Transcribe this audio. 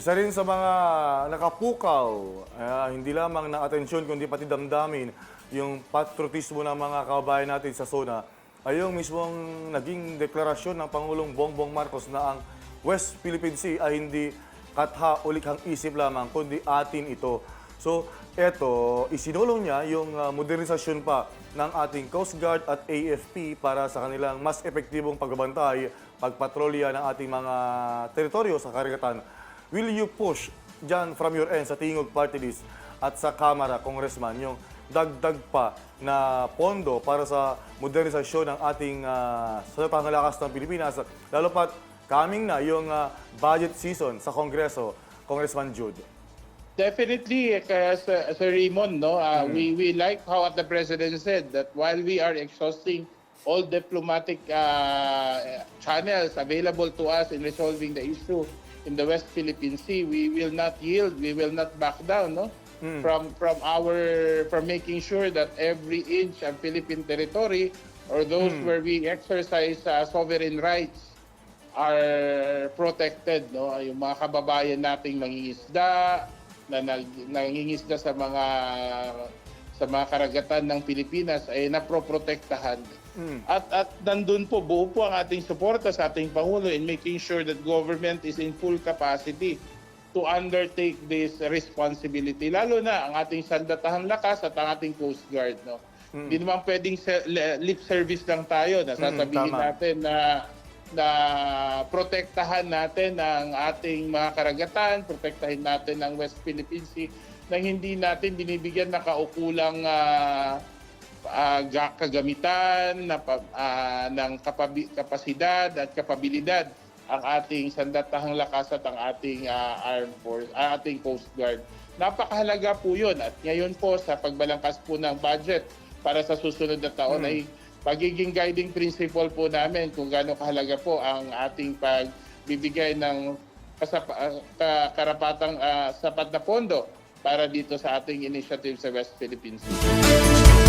Isa rin sa mga nakapukaw, ah, hindi lamang ng atensyon kundi pati damdamin, yung patriotismo ng mga kababayan natin sa zona, ay yung mismong naging deklarasyon ng Pangulong Bongbong Marcos na ang West Philippine Sea ay hindi katha o likhang isip lamang, kundi atin ito. So, eto, isinulong niya yung ah, modernisasyon pa ng ating Coast Guard at AFP para sa kanilang mas epektibong pagbabantay, pagpatrolya ng ating mga teritoryo sa karagatan. Will you push dyan from your end sa Tingog Party List at sa Kamara, Congressman, yung dagdag pa na pondo para sa modernisasyon ng ating uh, sa pangalakas ng Pilipinas, lalo pat coming na yung ah, budget season sa Kongreso, Congressman Jude. Definitely, eh, kaya Sir, Sir Raymond, no, uh, we, we like how the President said that while we are exhausting all diplomatic uh, channels available to us in resolving the issue in the West Philippine Sea, we will not yield, we will not back down, no? From from our from making sure that every inch of Philippine territory or those where we exercise uh, sovereign rights are protected no? Yung mga kababayan nating nangingisda na nangingisda sa mga sa mga karagatan ng Pilipinas ay naproprotektahan. At at nandun po buo po ang ating suporta sa ating pangulo in making sure that government is in full capacity to undertake this responsibility lalo na ang ating sandatahang lakas at ang ating coast guard no. Hindi naman pwedeng se- le- lip service lang tayo na sasabihin tama. natin na na protektahan natin ang ating mga karagatan, protektahin natin ang West Philippine Sea nang hindi natin binibigyan ng kaukulang ah, ga- kagamitan na ah, ng kapabi- kapasidad at kapabilidad ang ating sandatahang lakas at ang ating ah, armed force, ah, ating coast guard. Napakahalaga po 'yun. At ngayon po sa pagbalangkas po ng budget para sa susunod na taon ay pagiging guiding principle po namin kung gaano kahalaga po ang ating pagbibigay ng kasapa, ah, ka- karapatang ah, sapat na pondo para dito sa ating initiative sa West Philippine Sea.